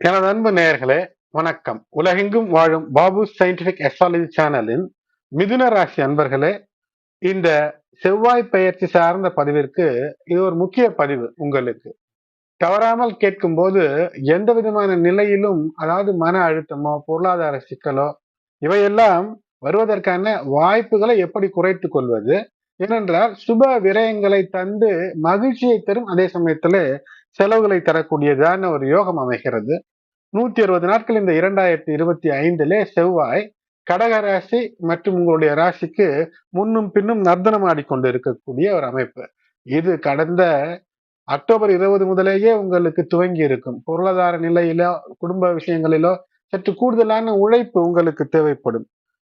எனது அன்பு நேயர்களே வணக்கம். உலகெங்கும் வாழும் பாபு சயின்டிபிக் அஸ்ட்ராலஜி சேனலின் மிதுன ராசி அன்பர்களே இந்த செவ்வாய் பெயர்ச்சி சார்ந்த பதிவிற்கு இது ஒரு முக்கிய பதிவு உங்களுக்கு. தவறாமல் கேட்கும் போது எந்த விதமான நிலையிலும் அதாவது மன அழுத்தமோ பொருளாதார சிக்கலோ இவையெல்லாம் வருவதற்கான வாய்ப்புகளை எப்படி குறைத்து கொள்வது? ஏனென்றால் சுப விரயங்களை தந்து மகிழ்ச்சியை தரும் அதே சமயத்துல செலவுகளை தரக்கூடியதான ஒரு யோகம் அமைகிறது. நூத்தி அறுபது நாட்கள் இந்த இரண்டாயிரத்தி இருபத்தி ஐந்திலே செவ்வாய் கடக ராசி மற்றும் உங்களுடைய ராசிக்கு முன்னும் பின்னும் நர்த்தனம் ஆடிக்கொண்டு இருக்கக்கூடிய ஒரு அமைப்பு. இது கடந்த அக்டோபர் இருபது முதலேயே உங்களுக்கு துவங்கி இருக்கும். பொருளாதார நிலையிலோ குடும்ப விஷயங்களிலோ சற்று கூடுதலான உழைப்பு உங்களுக்கு தேவைப்படும்.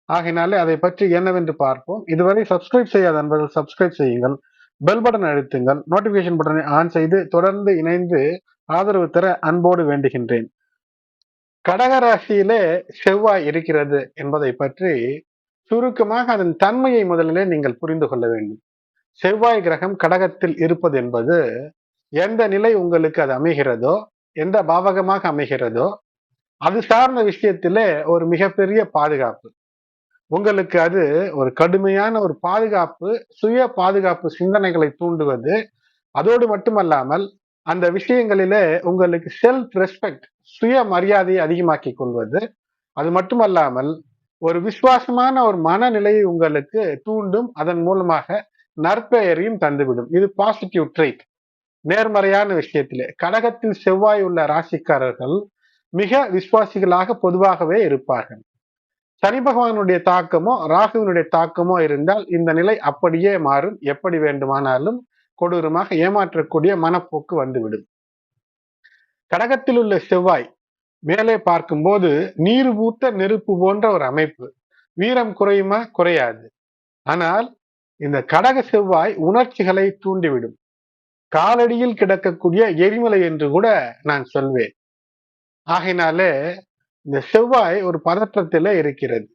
ஆகினாலே அதை பற்றி என்னவென்று பார்ப்போம். இதுவரை சப்ஸ்கிரைப் செய்யாத நண்பர்கள் சப்ஸ்கிரைப் செய்யுங்கள். பெல் பட்டன் அழுத்துங்கள். நோட்டிபிகேஷன் பட்டனை ஆன் செய்து தொடர்ந்து இணைந்து ஆதரவு தர அன்போடு வேண்டுகின்றேன். கடகராசியிலே செவ்வாய் இருக்கிறது என்பதை பற்றி சுருக்கமாக அதன் தன்மையை முதலிலே நீங்கள் புரிந்து கொள்ள வேண்டும். செவ்வாய் கிரகம் கடகத்தில் இருப்பது என்பது எந்த நிலை உங்களுக்கு அது அமைகிறதோ எந்த பாவகமாக அமைகிறதோ அது சார்ந்த விஷயத்திலே ஒரு மிகப்பெரிய பாதுகாப்பு. உங்களுக்கு அது ஒரு கடுமையான ஒரு பாதுகாப்பு சுய பாதுகாப்பு சிந்தனைகளை தூண்டுவது. அதோடு மட்டுமல்லாமல் அந்த விஷயங்களிலே உங்களுக்கு செல்ஃப் ரெஸ்பெக்ட் சுய மரியாதையை அதிகமாக்கி கொள்வது. அது மட்டுமல்லாமல் ஒரு விசுவாசமான ஒரு மனநிலையை உங்களுக்கு தூண்டும் அதன் மூலமாக நற்பெயரையும் தந்துவிடும். இது பாசிட்டிவ் ட்ரைட் நேர்மறையான விஷயத்திலே. கடகத்தில் செவ்வாய் உள்ள ராசிக்காரர்கள் மிக விசுவாசிகளாக பொதுவாகவே இருப்பார்கள். சனி பகவானுடைய தாக்கமோ ராகுவினுடைய தாக்கமோ இருந்தால் இந்த நிலை அப்படியே மாறும். எப்படி வேண்டுமானாலும் கொடூரமாக ஏமாற்றக்கூடிய மனப்போக்கு வந்துவிடும். கடகத்தில் உள்ள செவ்வாய் மேலே பார்க்கும்போது நீர் பூத்த நெருப்பு போன்ற ஒரு அமைப்பு. வீரம் குறையுமா? குறையாது. ஆனால் இந்த கடக செவ்வாய் உணர்ச்சிகளை தூண்டிவிடும். காலடியில் கிடக்கக்கூடிய எரிமலை என்று கூட நான் சொல்வேன். ஆகையினாலே இந்த செவ்வாய் ஒரு பதற்றத்தில் இருக்கிறது.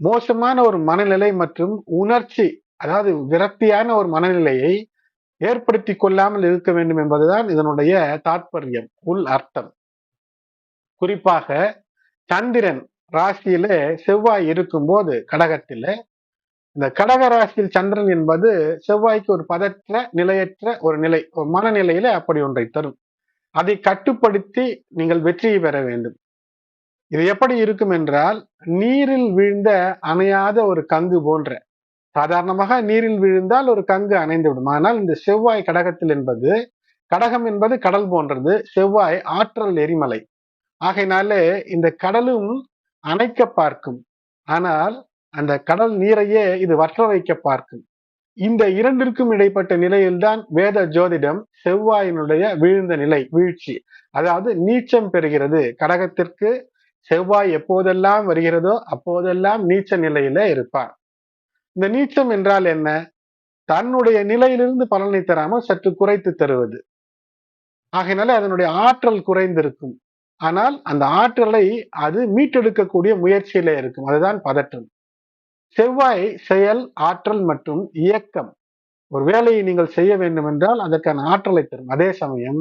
மோசமான ஒரு மனநிலை மற்றும் உணர்ச்சி அதாவது விரக்தியான ஒரு மனநிலையை ஏற்படுத்தி கொள்ளாமல் இருக்க வேண்டும் என்பதுதான் இதனுடைய தாற்பயம் உள் அர்த்தம். குறிப்பாக சந்திரன் ராசியில செவ்வாய் இருக்கும்போது கடகத்தில இந்த கடக ராசியில் சந்திரன் என்பது செவ்வாய்க்கு ஒரு பதற்ற நிலையற்ற ஒரு நிலை ஒரு மனநிலையில அப்படி ஒன்றை தரும். அதை கட்டுப்படுத்தி நீங்கள் வெற்றியை பெற வேண்டும். இது எப்படி இருக்கும் என்றால் நீரில் வீழ்ந்த அணையாத ஒரு கங்கு போன்ற சாதாரணமாக நீரில் விழுந்தால் ஒரு கங்கு அணைந்து விடும் ஆனால் இந்த செவ்வாய் கடகத்தில் என்பது கடகம் என்பது கடல் போன்றது. செவ்வாய் ஆற்றல் எரிமலை. ஆகையினாலே இந்த கடலும் அணைக்க பார்க்கும். ஆனால் அந்த கடல் நீரையே இது வற்ற வைக்க பார்க்கும். இந்த இரண்டிற்கும் இடைப்பட்ட நிலையில்தான் வேத ஜோதிடம் செவ்வாயினுடைய வீழ்ந்த நிலை வீழ்ச்சி. அதாவது நீச்சம் பெறுகிறது கடகத்திற்கு செவ்வாய் எப்போதெல்லாம் வருகிறதோ அப்போதெல்லாம் நீச்ச நிலையில இருப்பார். இந்த நீச்சம் என்றால் என்ன? தன்னுடைய நிலையிலிருந்து பலனை தராமல் சற்று குறைத்து தருவது. ஆகையினால அதனுடைய ஆற்றல் குறைந்திருக்கும். ஆனால் அந்த ஆற்றலை அது மீட்டெடுக்கக்கூடிய முயற்சியில இருக்கும். அதுதான் பதற்றம். செவ்வாய் செயல் ஆற்றல் மற்றும் இயக்கம். ஒரு வேலையை நீங்கள் செய்ய வேண்டும் என்றால் அதற்கான ஆற்றலை தரும். அதே சமயம்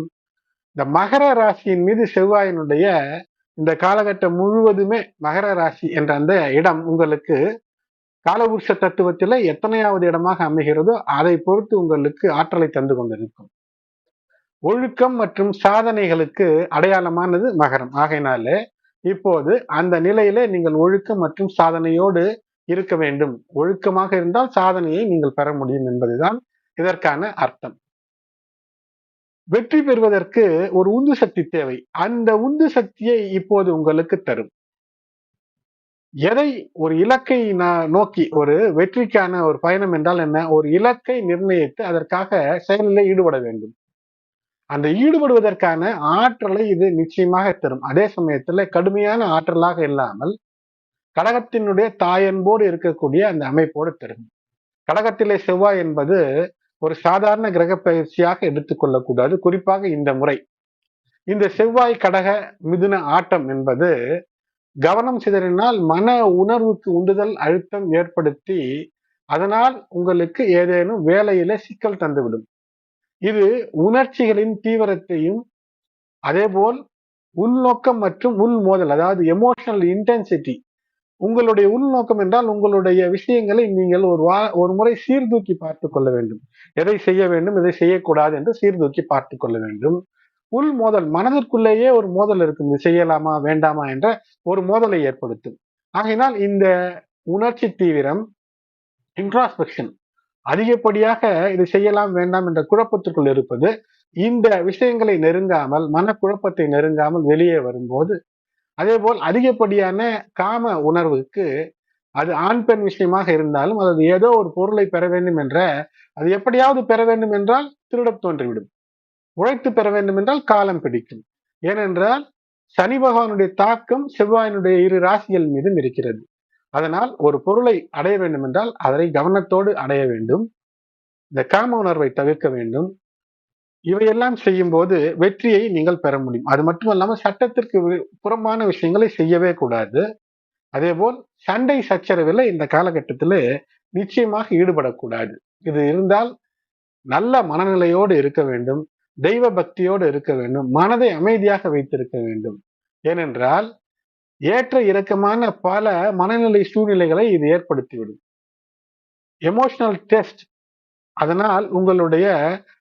இந்த மகர ராசியின் மீது செவ்வாயினுடைய இந்த காலகட்டம் முழுவதுமே மகர ராசி என்ற அந்த இடம் உங்களுக்கு காலபுருஷ தத்துவத்தில எத்தனையாவது இடமாக அமைகிறதோ அதை பொறுத்து உங்களுக்கு ஆற்றலை தந்து கொண்டிருக்கும். ஒழுக்கம் மற்றும் சாதனைகளுக்கு அடையாளமானது மகரம். ஆகையினாலே இப்போது அந்த நிலையில நீங்கள் ஒழுக்கம் மற்றும் சாதனையோடு இருக்க வேண்டும். ஒழுக்கமாக இருந்தால் சாதனையை நீங்கள் பெற முடியும் என்பதுதான் இதற்கான அர்த்தம். வெற்றி பெறுவதற்கு ஒரு உந்து சக்தி தேவை. அந்த உந்து சக்தியை இப்போது உங்களுக்கு தரும். எதை? ஒரு இலக்கை நோக்கி ஒரு வெற்றிக்கான ஒரு பயணம் என்றால் என்ன? ஒரு இலக்கை நிர்ணயித்து அதற்காக செயலில் ஈடுபட வேண்டும். அந்த ஈடுபடுவதற்கான ஆற்றலை இது நிச்சயமாக தரும். அதே சமயத்துல கடுமையான ஆற்றலாக இல்லாமல் கடகத்தினுடைய தாயன்போடு இருக்கக்கூடிய அந்த அமைப்போடு தரும். கடகத்திலே செவ்வாய் என்பது ஒரு சாதாரண கிரக பயிற்சியாக எடுத்துக்கொள்ளக்கூடாது குறிப்பாக இந்த முறை. இந்த செவ்வாய் கடக மிதுன ஆட்டம் என்பது கவனம் சிதறினால் மன உணர்வுக்கு உண்டுதல் அழுத்தம் ஏற்படுத்தி அதனால் உங்களுக்கு ஏதேனும் வேலையில சிக்கல் தந்துவிடும். இது உணர்ச்சிகளின் தீவிரத்தையும் அதேபோல் உள்நோக்கம் மற்றும் உள் மோதல் அதாவது எமோஷனல் இன்டென்சிட்டி உங்களுடைய உள்நோக்கம் என்றால் உங்களுடைய விஷயங்களை நீங்கள் ஒரு வா ஒரு முறை சீர்தூக்கி பார்த்து கொள்ள வேண்டும். எதை செய்ய வேண்டும் எதை செய்யக்கூடாது என்று சீர்தூக்கி பார்த்து கொள்ள வேண்டும். உள் மோதல் மனதிற்குள்ளேயே ஒரு மோதல் இருக்கும் இது செய்யலாமா வேண்டாமா என்ற ஒரு மோதலை ஏற்படுத்தும். ஆகையினால் இந்த உணர்ச்சி தீவிரம் இன்ட்ராஸ்பெக்ஷன் அதிகப்படியாக இது செய்யலாம் வேண்டாம் என்ற குழப்பத்திற்குள் இருப்பது இந்த விஷயங்களை நெருங்காமல் மனக்குழப்பத்தை நெருங்காமல் வெளியே வரும்போது அதே போல் அதிகப்படியான காம உணர்வுக்கு அது ஆண் பெண் விஷயமாக இருந்தாலும் அது ஏதோ ஒரு பொருளை பெற வேண்டும் என்ற அது எப்படியாவது பெற வேண்டும் என்றால் திருடம் தோன்றிவிடும். உழைத்து பெற வேண்டும் என்றால் காலம் பிடிக்கும். ஏனென்றால் சனி பகவானுடைய தாக்கம் செவ்வாயினுடைய இரு ராசிகள் மீதும் இருக்கிறது. அதனால் ஒரு பொருளை அடைய வேண்டும் என்றால் அதனை கவனத்தோடு அடைய வேண்டும். இந்த காம உணர்வை தவிர்க்க வேண்டும். இவையெல்லாம் செய்யும் போது வெற்றியை நீங்கள் பெற முடியும். அது மட்டுமல்லாம சட்டத்திற்கு புறம்பான விஷயங்களை செய்யவே கூடாது. அதே போல் சண்டை சச்சரவில் இந்த காலகட்டத்தில் நிச்சயமாக ஈடுபடக்கூடாது. இது இருந்தால் நல்ல மனநிலையோடு இருக்க வேண்டும் தெய்வ பக்தியோடு இருக்க வேண்டும் மனதை அமைதியாக வைத்திருக்க வேண்டும். ஏனென்றால் ஏற்ற இறக்கமான பல மனநிலை சூழ்நிலைகளை இது ஏற்படுத்திவிடும். எமோஷனல் டெஸ்ட் அதனால் உங்களுடைய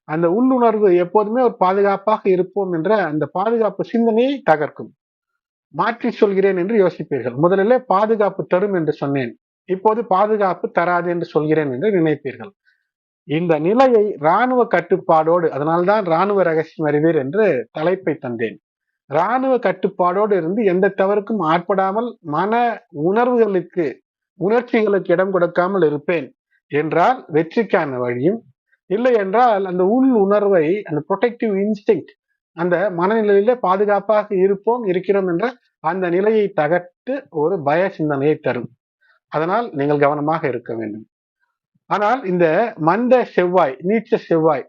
அந்த உள்ளுணர்வு எப்போதுமே ஒரு பாதுகாப்பாக இருப்போம் என்ற அந்த பாதுகாப்பு சிந்தனையை தகர்க்கும். மாற்றி சொல்கிறேன் என்று யோசிப்பீர்கள். முதலில் பாதுகாப்பு தரும் என்று சொன்னேன். இப்போது பாதுகாப்பு தராது என்று சொல்கிறேன் என்று நினைப்பீர்கள். இந்த நிலையை இராணுவ கட்டுப்பாடோடு அதனால்தான் இராணுவ ரகசியம் அறிவீர் என்று தலைப்பை தந்தேன். இராணுவ கட்டுப்பாடோடு இருந்து எந்த தவறுக்கும் ஆட்படாமல் மன உணர்வுகளுக்கு உணர்ச்சிகளுக்கு இடம் கொடுக்காமல் இருப்பேன் என்றால் வெற்றிக்கான வழியும் இல்லை என்றால் அந்த உள் உணர்வை அந்த ப்ரொடெக்டிவ் இன்ஸ்டிங் அந்த மனநிலையில பாதுகாப்பாக இருப்போம் இருக்கிறோம் என்ற அந்த நிலையை தகர்த்து ஒரு பய சிந்தனையை தரும். அதனால் நீங்கள் கவனமாக இருக்க வேண்டும். ஆனால் இந்த மந்த செவ்வாய் நீச்ச செவ்வாய்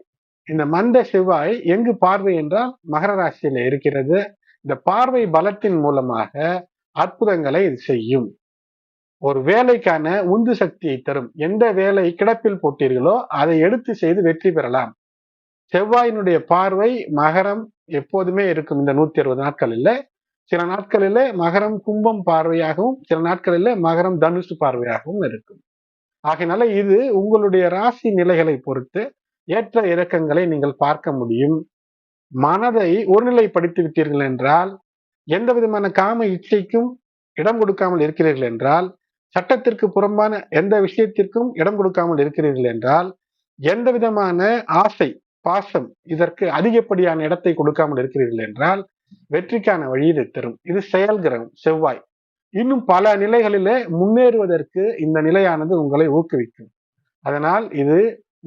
இந்த மந்த செவ்வாய் எங்கு பார்வை என்றால் மகர ராசியில இருக்கிறது. இந்த பார்வை பலத்தின் மூலமாக அற்புதங்களை இது செய்யும். ஒரு வேலைக்கான உந்து சக்தியை தரும். எந்த வேலை கிடப்பில் போட்டீர்களோ அதை எடுத்து செய்து வெற்றி பெறலாம். செவ்வாயினுடைய பார்வை மகரம் எப்போதுமே இருக்கும். இந்த நூத்தி அறுபது நாட்களில். சில நாட்களில் மகரம் கும்பம் பார்வையாகவும் சில நாட்களில் மகரம் தனுஷு பார்வையாகவும் இருக்கும். ஆகையினால இது உங்களுடைய ராசி நிலைகளை பொறுத்து ஏற்ற இறக்கங்களை நீங்கள் பார்க்க முடியும். மனதை ஒருநிலைப்படுத்தி விட்டீர்கள் என்றால் எந்த விதமான காம இச்சைக்கும் இடம் கொடுக்காமல் இருக்கிறீர்கள் என்றால் சட்டத்திற்கு புறம்பான எந்த விஷயத்திற்கும் இடம் கொடுக்காமல் இருக்கிறீர்கள் என்றால் எந்த விதமான ஆசை பாசம் இதற்கு அதிகப்படியான இடத்தை கொடுக்காமல் இருக்கிறீர்கள் என்றால் வெற்றிக்கான வழியை தரும். இது செயல் கிரகம் செவ்வாய். இன்னும் பல நிலைகளிலே முன்னேறுவதற்கு இந்த நிலையானது உங்களை ஊக்குவிக்கும். அதனால் இது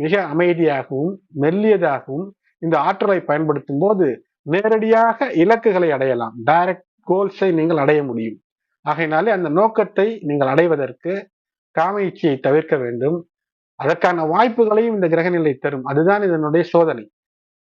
மிக அமைதியாகவும் மெல்லியதாகவும் இந்த ஆற்றலை பயன்படுத்தும் போது நேரடியாக இலக்குகளை அடையலாம். டைரக்ட் கோல்ஸை நீங்கள் அடைய முடியும். ஆகையினாலே அந்த நோக்கத்தை நீங்கள் அடைவதற்கு காம தவிர்க்க வேண்டும். அதற்கான வாய்ப்புகளையும் இந்த கிரகநிலை தரும். அதுதான் இதனுடைய சோதனை.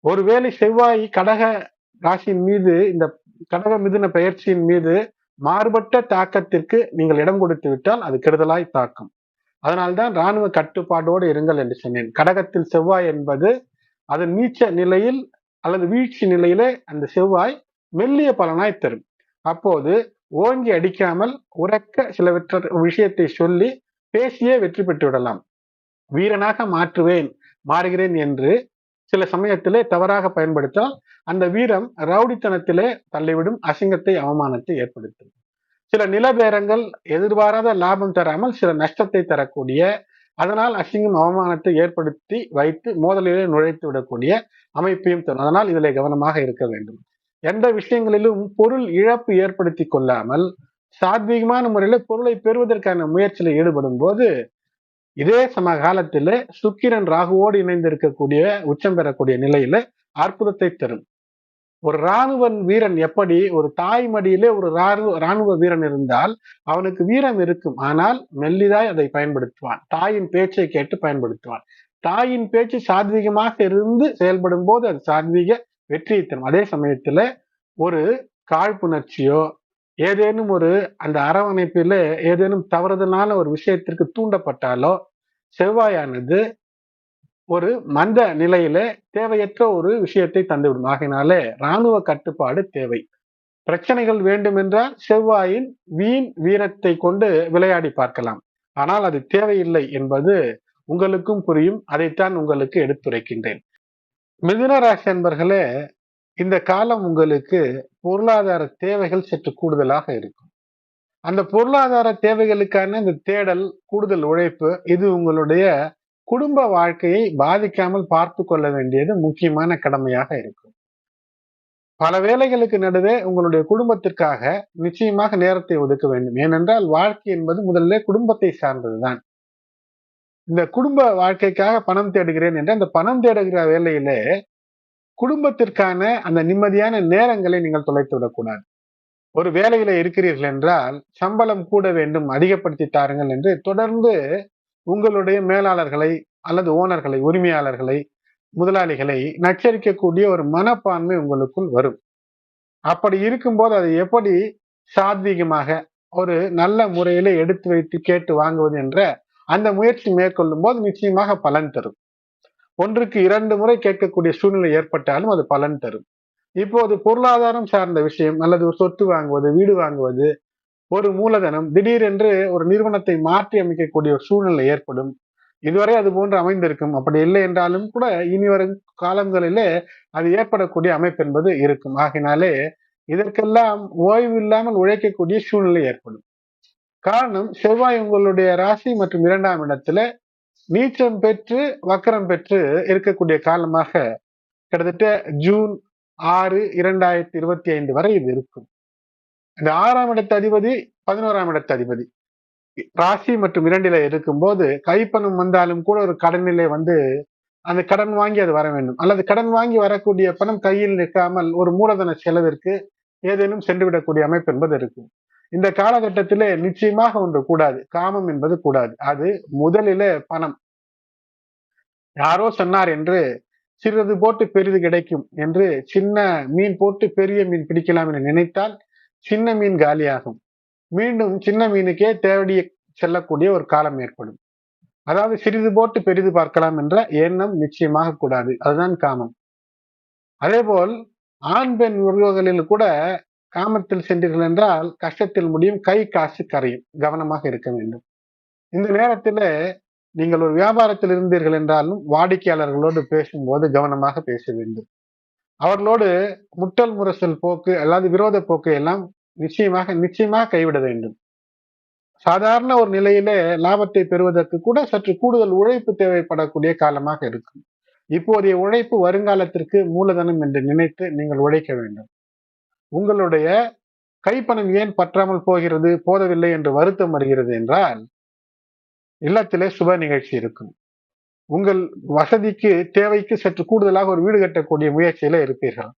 ஒருவேளை செவ்வாய் கடக ராசியின் மீது இந்த கடக மிதுன பெயர்ச்சியின் மீது மாறுபட்ட தாக்கத்திற்கு நீங்கள் இடம் கொடுத்து விட்டால் அது கெடுதலாய் தாக்கும். அதனால்தான் இராணுவ கட்டுப்பாடோடு இருங்கள் என்று சொன்னேன். கடகத்தில் செவ்வாய் என்பது அதன் நீச்ச நிலையில் அல்லது வீழ்ச்சி நிலையிலே அந்த செவ்வாய் மெல்லிய பலனாய் தரும். அப்போது ஓங்கி அடிக்காமல் உறக்க சில விஷயத்தை சொல்லி பேசியே வெற்றி பெற்று விடலாம் வீரனாக மாற்றுவேன் மாறுகிறேன் என்று சில சமயத்திலே தவறாக பயன்படுத்தால் அந்த வீரம் ரவுடித்தனத்திலே தள்ளிவிடும் அசிங்கத்தை அவமானத்தை ஏற்படுத்தும். சில நிலபேரங்கள் எதிர்பாராத லாபம் தராமல் சில நஷ்டத்தை தரக்கூடிய அதனால் அசிங்கம் அவமானத்தை ஏற்படுத்தி வைத்து மோதலிலே நுழைத்து விடக்கூடிய அமைப்பையும் தரும். அதனால் இதில் கவனமாக இருக்க வேண்டும். எந்த விஷயங்களிலும் பொருள் இழப்பு ஏற்படுத்தி கொள்ளாமல் சாத்வீகமான முறையில பொருளை பெறுவதற்கான முயற்சியில ஈடுபடும் போது இதே சமகாலத்திலே சுக்கிரன் ராகுவோடு இணைந்து இருக்கக்கூடிய உச்சம் பெறக்கூடிய நிலையில அற்புதத்தை தரும். ஒரு இராணுவ வீரன் எப்படி ஒரு தாய் மடியிலே ஒரு ராணுவ இராணுவ வீரன் இருந்தால் அவனுக்கு வீரம் இருக்கும். ஆனால் மெல்லிதாய் அதை பயன்படுத்துவான். தாயின் பேச்சை கேட்டு பயன்படுத்துவான். தாயின் பேச்சு சாத்வீகமாக இருந்து செயல்படும் போது அது சாத்வீக வெற்றியை தரும் அதே சமயத்துல ஒரு காழ்ப்புணர்ச்சியோ ஏதேனும் ஒரு அந்த அரவணைப்பில ஏதேனும் தவறுதலான ஒரு விஷயத்திற்கு தூண்டப்பட்டாலோ செவ்வாயானது ஒரு மந்த நிலையில தேவையற்ற ஒரு விஷயத்தை தந்துவிடும். ஆகினாலே இராணுவ கட்டுப்பாடு தேவை. பிரச்சனைகள் வேண்டுமென்றால் செவ்வாயின் வீண் வீரத்தை கொண்டு விளையாடி பார்க்கலாம். ஆனால் அது தேவையில்லை என்பது உங்களுக்கும் புரியும். அதைத்தான் உங்களுக்கு எடுத்துரைக்கின்றேன். மிதுன ராசி அன்பர்களே இந்த காலம் உங்களுக்கு பொருளாதார தேவைகள் சற்று கூடுதலாக இருக்கும். அந்த பொருளாதார தேவைகளுக்கான இந்த தேடல் கூடுதல் உழைப்பு இது உங்களுடைய குடும்ப வாழ்க்கையை பாதிக்காமல் பார்த்து கொள்ள வேண்டியது முக்கியமான கடமையாக இருக்கும். பல வேலைகளுக்கு நடுவே உங்களுடைய குடும்பத்திற்காக நிச்சயமாக நேரத்தை ஒதுக்க வேண்டும். ஏனென்றால் வாழ்க்கை என்பது முதல்ல குடும்பத்தை சார்ந்ததுதான். இந்த குடும்ப வாழ்க்கைக்காக பணம் தேடுகிறேன் என்று அந்த பணம் தேடுகிற வேலையிலே குடும்பத்திற்கான அந்த நிம்மதியான நேரங்களை நீங்கள் தொலைத்து விடக்கூடாது. ஒரு வேலையில இருக்கிறீர்கள் என்றால் சம்பளம் கூட வேண்டும் அதிகப்படுத்தி தாருங்கள் என்று தொடர்ந்து உங்களுடைய மேலாளர்களை அல்லது ஓனர்களை உரிமையாளர்களை முதலாளிகளை நச்சரிக்கக்கூடிய ஒரு மனப்பான்மை உங்களுக்குள் வரும். அப்படி இருக்கும்போது அதை எப்படி சாத்வீகமாக ஒரு நல்ல முறையில எடுத்து வைத்து கேட்டு வாங்குவது என்ற அந்த முயற்சி மேற்கொள்ளும் போது நிச்சயமாக பலன் தரும். ஒன்றுக்கு இரண்டு முறை கேட்கக்கூடிய சூழ்நிலை ஏற்பட்டாலும் அது பலன் தரும். இப்போது பொருளாதாரம் சார்ந்த விஷயம் அல்லது ஒரு சொத்து வாங்குவது வீடு வாங்குவது ஒரு மூலதனம் திடீரென்று ஒரு நிறுவனத்தை மாற்றி அமைக்கக்கூடிய ஒரு சூழ்நிலை ஏற்படும். இதுவரை அது போன்று அமைந்திருக்கும். அப்படி இல்லை என்றாலும் கூட இனி வரும் காலங்களிலே அது ஏற்படக்கூடிய அமைப்பு என்பது இருக்கும். ஆகினாலே இதற்கெல்லாம் ஓய்வு இல்லாமல் உழைக்கக்கூடிய சூழ்நிலை ஏற்படும். காரணம் செவ்வாய் உங்களுடைய ராசி மற்றும் இரண்டாம் இடத்துல நீச்சம் பெற்று வக்கரம் பெற்று இருக்கக்கூடிய காலமாக கிட்டத்தட்ட ஜூன் ஆறு இரண்டாயிரத்தி இருபத்தி ஐந்து வரை இது இருக்கும். இந்த ஆறாம் இடத்து அதிபதி பதினோராம் இடத்து அதிபதி. ராசி மற்றும் இரண்டில இருக்கும்போது கைப்பணம் வந்தாலும் கூட ஒரு கடனிலே வந்து அந்த கடன் வாங்கி அது வர வேண்டும். அல்லது கடன் வாங்கி வரக்கூடிய பணம் கையில் நிற்காமல் ஒரு மூலதன செலவிற்கு ஏதேனும் சென்றுவிடக்கூடிய அமைப்பு என்பது இருக்கும். இந்த காலகட்டத்திலே நிச்சயமாக ஒன்று கூடாது. காமம் என்பது கூடாது. அது முதலில பணம். யாரோ சொன்னார் என்று சிறிது போட்டு பெரிது கிடைக்கும் என்று சின்ன மீன் போட்டு பெரிய மீன் பிடிக்கலாம் என நினைத்தால் சின்ன மீன் காலியாகும். மீண்டும் சின்ன மீனுக்கே தேவடிய செல்லக்கூடிய ஒரு காலம் ஏற்படும். அதாவது சிறிது போட்டு பெரிது பார்க்கலாம் என்ற எண்ணம் நிச்சயமாக கூடாது. அதுதான் காமம். அதே போல் ஆண் பெண் உறவுகளில் கூட காமத்தில் சென்றீர்கள் என்றால் கஷ்டத்தில் முடியும் கை காசு கரையும். கவனமாக இருக்க வேண்டும். இந்த நேரத்தில் நீங்கள் ஒரு வியாபாரத்தில் இருந்தீர்கள் என்றாலும் வாடிக்கையாளர்களோடு பேசும்போது கவனமாக பேச வேண்டும். அவர்களோடு முட்டல் முரசல் போக்கு அல்லாது விரோத போக்கு எல்லாம் நிச்சயமாக நிச்சயமாக கைவிட வேண்டும். சாதாரண ஒரு நிலையில லாபத்தை பெறுவதற்கு கூட சற்று கூடுதல் உழைப்பு தேவைப்படக்கூடிய காலமாக இருக்கும். இப்போதைய உழைப்பு வருங்காலத்திற்கு மூலதனம் என்று நினைத்து நீங்கள் உழைக்க வேண்டும். உங்களுடைய கைப்பணம் ஏன் பற்றாமல் போகிறது போதவில்லை என்று வருத்தம் வருகிறது என்றால் இல்லத்திலே சுப நிகழ்ச்சி இருக்கும். உங்கள் வசதிக்கு தேவைக்கு சற்று கூடுதலாக ஒரு வீடு கட்டக்கூடிய முயற்சியில இருப்பீர்கள்.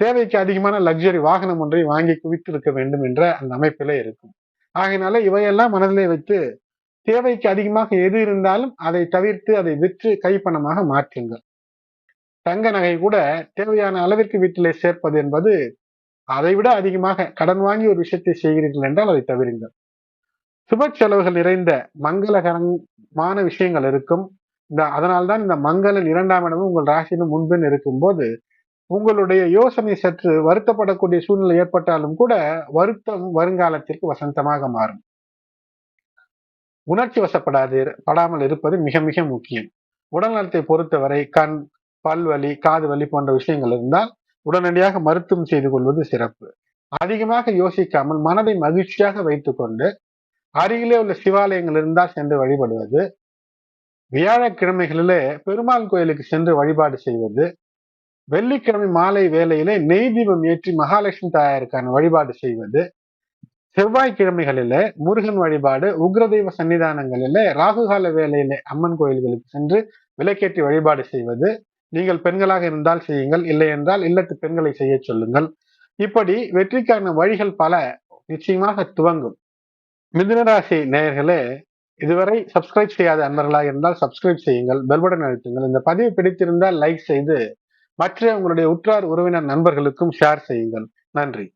தேவைக்கு அதிகமான லக்ஸரி வாகனம் ஒன்றை வாங்கி குவித்து இருக்க வேண்டும் என்ற அந்த அமைப்பிலே இருக்கும். ஆகையினால இவையெல்லாம் மனதிலே வைத்து தேவைக்கு அதிகமாக எது இருந்தாலும் அதை தவிர்த்து அதை விற்று கைப்பணமாக மாற்றுங்கள். தங்க நகை கூட தேவையான அளவிற்கு வீட்டிலே சேர்ப்பது என்பது அதை விட அதிகமாக கடன் வாங்கி ஒரு விஷயத்தை செய்கிறீர்கள் என்றால் அதை தவிருங்கள். சுப செலவுகள் நிறைந்த மங்களகரமான விஷயங்கள் இருக்கும். இந்த அதனால்தான் இந்த மங்களன் இரண்டாம் இடமும் உங்கள் ராசியிலும் முன்பின் இருக்கும்போது உங்களுடைய யோசனை சற்று வருத்தப்படக்கூடிய சூழ்நிலை ஏற்பட்டாலும் கூட வருத்தம் வருங்காலத்திற்கு வசந்தமாக மாறும். உணர்ச்சி வசப்படாது படாமல் இருப்பது மிக மிக முக்கியம். உடல்நலத்தை பொறுத்தவரை கண் பல்வலி காது வலி போன்ற விஷயங்கள் இருந்தால் உடனடியாக மருத்துவம் செய்து கொள்வது சிறப்பு. அதிகமாக யோசிக்காமல் மனதை மகிழ்ச்சியாக வைத்துக்கொண்டு அருகிலே உள்ள சிவாலயங்கள் இருந்தால் சென்று வழிபடுவது வியாழக்கிழமைகளிலே பெருமாள் கோயிலுக்கு சென்று வழிபாடு செய்வது வெள்ளிக்கிழமை மாலை வேலையிலே நெய் தீபம் ஏற்றி மகாலட்சுமி தாயாருக்கான வழிபாடு செய்வது செவ்வாய்க்கிழமைகளில முருகன் வழிபாடு உக்ரதெய்வ சன்னிதானங்களில ராகுகால வேலையில அம்மன் கோயில்களுக்கு சென்று விளக்கேற்றி வழிபாடு செய்வது நீங்கள் பெண்களாக இருந்தால் செய்யுங்கள் இல்லை என்றால் இல்லத்து பெண்களை செய்ய சொல்லுங்கள். இப்படி வெற்றிக்கான வழிகள் பல நிச்சயமாக துவங்கும். மிதுனராசி நேயர்களே இதுவரை சப்ஸ்கிரைப் செய்யாத அன்பர்களாக இருந்தால் சப்ஸ்கிரைப் செய்யுங்கள் பெல்படன் அழுத்துங்கள். இந்த பதிவு பிடித்திருந்தால் லைக் செய்து மற்ற உங்களுடைய உற்றார் உறவினர் நண்பர்களுக்கும் ஷேர் செய்யுங்கள். நன்றி.